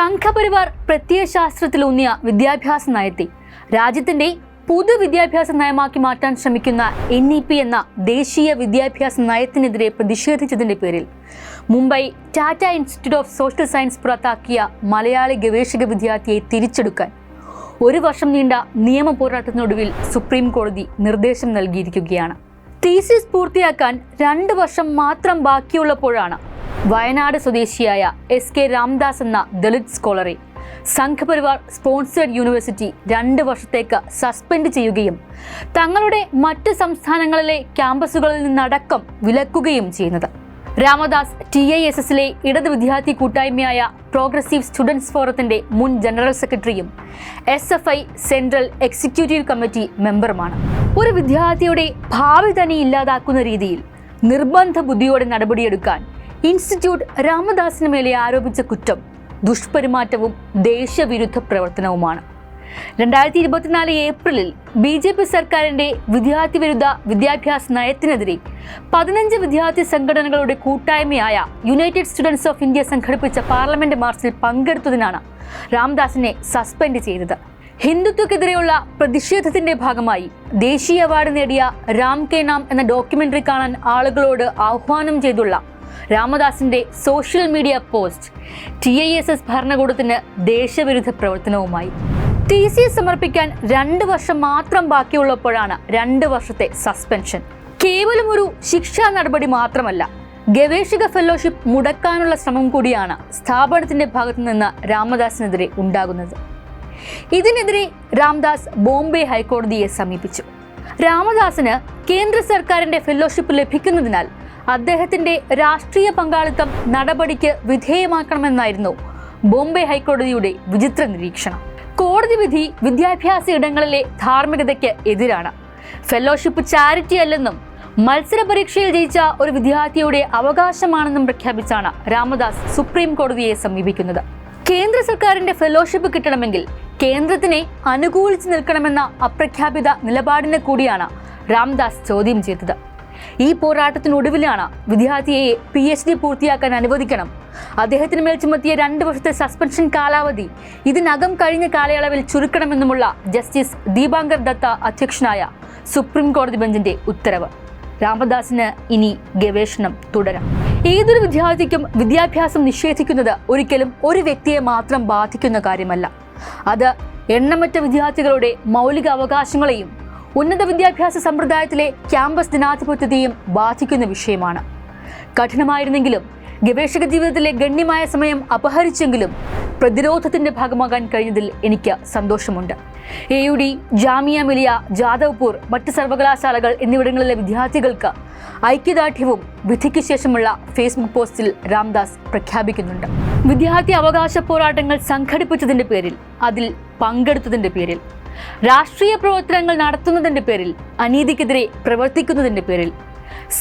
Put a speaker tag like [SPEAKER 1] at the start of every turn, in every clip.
[SPEAKER 1] സംഘപരിവാർ പ്രത്യയശാസ്ത്രത്തിലൂന്നിയ വിദ്യാഭ്യാസ നയത്തെ രാജ്യത്തിന്റെ പൊതുവിദ്യാഭ്യാസ നയമാക്കി മാറ്റാൻ ശ്രമിക്കുന്ന എൻ ഇ പി എന്ന ദേശീയ വിദ്യാഭ്യാസ നയത്തിനെതിരെ പ്രതിഷേധിച്ചതിന്റെ പേരിൽ Mumbai Tata institute of social science പുറത്താക്കിയ മലയാളി ഗവേഷക വിദ്യാർത്ഥിയെ തിരിച്ചെടുക്കാൻ ഒരു വർഷം നീണ്ട നിയമ പോരാട്ടത്തിനൊടുവിൽ സുപ്രീം കോടതി നിർദ്ദേശം നൽകിയിരിക്കുകയാണ്. തീസിസ് പൂർത്തിയാക്കാൻ രണ്ട് വർഷം മാത്രം ബാക്കിയുള്ളപ്പോഴാണ് വയനാട് സ്വദേശിയായ എസ് കെ രാംദാസ് എന്ന ദളിത് സ്കോളറെ. സംഘപരിവാർ സ്പോൺസേഡ് യൂണിവേഴ്സിറ്റി രണ്ട് വർഷത്തേക്ക് സസ്പെൻഡ് ചെയ്യുകയും തങ്ങളുടെ മറ്റ് സംസ്ഥാനങ്ങളിലെ ക്യാമ്പസുകളിൽ നിന്നടക്കം വിലക്കുകയും ചെയ്യുന്നത്. രാമദാസ് ടി ഐ എസ് എസിലെ ഇടത് വിദ്യാർത്ഥി കൂട്ടായ്മയായ പ്രോഗ്രസീവ് സ്റ്റുഡൻസ് ഫോറത്തിന്റെ മുൻ ജനറൽ സെക്രട്ടറിയും S F I central executive committee മെമ്പറുമാണ്. ഒരു വിദ്യാർത്ഥിയുടെ ഭാവി തന്നെ ഇല്ലാതാക്കുന്ന രീതിയിൽ നിർബന്ധ ബുദ്ധിയോടെ നടപടിയെടുക്കാൻ ഇൻസ്റ്റിറ്റ്യൂട്ട് രാമദാസിന് മേലെ ആരോപിച്ച കുറ്റം ദുഷ്പെരുമാറ്റവും ദേശവിരുദ്ധ പ്രവർത്തനവുമാണ്. രണ്ടായിരത്തി ഇരുപത്തിനാല് ഏപ്രിലിൽ ബി ജെ പി സർക്കാരിന്റെ വിദ്യാർത്ഥി വിരുദ്ധ വിദ്യാഭ്യാസ നയത്തിനെതിരെ പതിനഞ്ച് വിദ്യാർത്ഥി സംഘടനകളുടെ കൂട്ടായ്മയായ യുണൈറ്റഡ് സ്റ്റുഡൻസ് ഓഫ് ഇന്ത്യ സംഘടിപ്പിച്ച പാർലമെന്റ് മാർച്ചിൽ പങ്കെടുത്തതിനാണ് രാംദാസിനെ സസ്പെൻഡ് ചെയ്തത്. ഹിന്ദുത്വക്കെതിരെയുള്ള പ്രതിഷേധത്തിന്റെ ഭാഗമായി ദേശീയ അവാർഡ് നേടിയ രാം കെ നാം എന്ന ഡോക്യുമെന്ററി കാണാൻ ആളുകളോട് ആഹ്വാനം ചെയ്തുള്ള രാമദാസിന്റെ social media post T I S S ഭരണകൂടത്തിന് ദേശവിരുദ്ധ പ്രവർത്തനവുമായി. ടി സി സമർപ്പിക്കാൻ രണ്ട് വർഷം മാത്രം ബാക്കിയുള്ളപ്പോഴാണ് രണ്ട് വർഷത്തെ സസ്പെൻഷൻ. കേവലം ഒരു ശിക്ഷാ നടപടി മാത്രമല്ല ഗവേഷക ഫെലോഷിപ്പ് മുടക്കാനുള്ള ശ്രമം കൂടിയാണ് സ്ഥാപനത്തിന്റെ ഭാഗത്തു നിന്ന് രാമദാസിനെതിരെ ഉണ്ടാകുന്നത്. ഇതിനെതിരെ രാംദാസ് ബോംബെ ഹൈക്കോടതിയെ സമീപിച്ചു. രാമദാസിന് കേന്ദ്ര സർക്കാരിന്റെ ഫെലോഷിപ്പ് ലഭിക്കുന്നതിനാൽ അദ്ദേഹത്തിന്റെ രാഷ്ട്രീയ പങ്കാളിത്തം നടപടിക്ക് വിധേയമാക്കണമെന്നായിരുന്നു ബോംബെ ഹൈക്കോടതിയുടെ വിചിത്ര നിരീക്ഷണം. കോടതി വിധി വിദ്യാഭ്യാസ ഇടങ്ങളിലെ ധാർമ്മികതയ്ക്ക് എതിരാണ്. ഫെലോഷിപ്പ് ചാരിറ്റി അല്ലെന്നും മത്സര പരീക്ഷയിൽ ജയിച്ച ഒരു വിദ്യാർത്ഥിയുടെ അവകാശമാണെന്നും പ്രഖ്യാപിച്ചാണ് രാമദാസ് സുപ്രീം കോടതിയെ സമീപിക്കുന്നത്. കേന്ദ്ര സർക്കാരിന്റെ ഫെലോഷിപ്പ് കിട്ടണമെങ്കിൽ കേന്ദ്രത്തിനെ അനുകൂലിച്ച് നിൽക്കണമെന്ന അപ്രഖ്യാപിത നിലപാടിനെ കൂടിയാണ് രാംദാസ് ചോദ്യം ചെയ്തത്. ഈ പോരാട്ടത്തിനൊടുവിലാണ് വിദ്യാർത്ഥിയെ പി എച്ച് ഡി പൂർത്തിയാക്കാൻ അനുവദിക്കണം. അദ്ദേഹത്തിന് മേൽ ചുമത്തിയ രണ്ട് വർഷത്തെ സസ്പെൻഷൻ കാലാവധി ഇതിനകം കഴിഞ്ഞ കാലയളവിൽ ചുരുക്കണമെന്നുമുള്ള ജസ്റ്റിസ് ദീപാങ്കർ ദത്ത അധ്യക്ഷനായ സുപ്രീം കോടതി ബെഞ്ചിന്റെ ഉത്തരവ്. രാമദാസിന് ഇനി ഗവേഷണം തുടരാം. ഏതൊരു വിദ്യാർത്ഥിക്കും വിദ്യാഭ്യാസം നിഷേധിക്കുന്നത് ഒരിക്കലും ഒരു വ്യക്തിയെ മാത്രം ബാധിക്കുന്ന കാര്യമല്ല. അത് എണ്ണമറ്റ വിദ്യാർത്ഥികളുടെ മൗലിക അവകാശങ്ങളെയും ഉന്നത വിദ്യാഭ്യാസ സമ്പ്രദായത്തിലെ ക്യാമ്പസ് ജനാധിപത്യത്തെയും ബാധിക്കുന്ന വിഷയമാണ്. കഠിനമായിരുന്നെങ്കിലും ഗവേഷക ജീവിതത്തിലെ ഗണ്യമായ സമയം അപഹരിച്ചെങ്കിലും പ്രതിരോധത്തിന്റെ ഭാഗമാകാൻ കഴിഞ്ഞതിൽ എനിക്ക് സന്തോഷമുണ്ട്. A U D Jamia Millia Jadavpur മറ്റ് സർവകലാശാലകൾ എന്നിവിടങ്ങളിലെ വിദ്യാർത്ഥികൾക്ക് ഐക്യദാർഢ്യവും വിധിക്ക് ശേഷമുള്ള ഫേസ്ബുക്ക് പോസ്റ്റിൽ രാംദാസ് പ്രഖ്യാപിക്കുന്നുണ്ട്. വിദ്യാർത്ഥി അവകാശ പോരാട്ടങ്ങൾ സംഘടിപ്പിച്ചതിന്റെ പേരിൽ അതിൽ പങ്കെടുത്തതിന്റെ പേരിൽ. രാഷ്ട്രീയ പ്രവർത്തനങ്ങൾ നടത്തുന്നതിന്റെ പേരിൽ അനീതിക്കെതിരെ പ്രവർത്തിക്കുന്നതിന്റെ പേരിൽ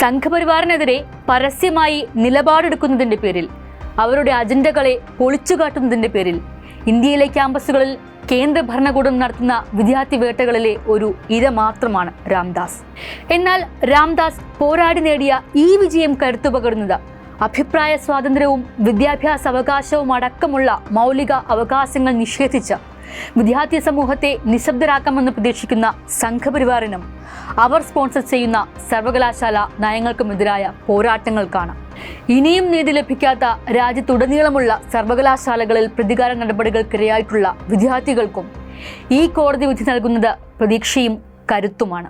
[SPEAKER 1] സംഘപരിവാറിനെതിരെ പരസ്യമായി നിലപാടെടുക്കുന്നതിന്റെ പേരിൽ അവരുടെ അജണ്ടകളെ പൊളിച്ചുകാട്ടുന്നതിന്റെ പേരിൽ ഇന്ത്യയിലെ ക്യാമ്പസുകളിൽ കേന്ദ്ര ഭരണകൂടം നടത്തുന്ന വിദ്യാർത്ഥി വേട്ടകളിലെ ഒരു ഇര മാത്രമാണ് രാംദാസ്. എന്നാൽ രാംദാസ് പോരാടി നേടിയ ഈ വിജയം കരുത്തു പകരുന്നത് അഭിപ്രായ സ്വാതന്ത്ര്യവും വിദ്യാഭ്യാസ അവകാശവും അടക്കമുള്ള മൗലിക അവകാശങ്ങൾ നിഷേധിച്ച് വിദ്യാർത്ഥി സമൂഹത്തെ നിശബ്ദരാക്കാമെന്ന് പ്രതീക്ഷിക്കുന്ന സംഘപരിവാറിനും അവർ സ്പോൺസർ ചെയ്യുന്ന സർവകലാശാല നയങ്ങൾക്കുമെതിരായ പോരാട്ടങ്ങൾക്കാണ് ഇനിയും നീതി ലഭിക്കാത്ത രാജ്യത്തുടനീളമുള്ള സർവകലാശാലകളിൽ പ്രതികാര നടപടികൾക്കിരയായിട്ടുള്ള വിദ്യാർത്ഥികൾക്കും ഈ കോടതി വിധി നൽകുന്നത് പ്രതീക്ഷയും കരുത്തുമാണ്.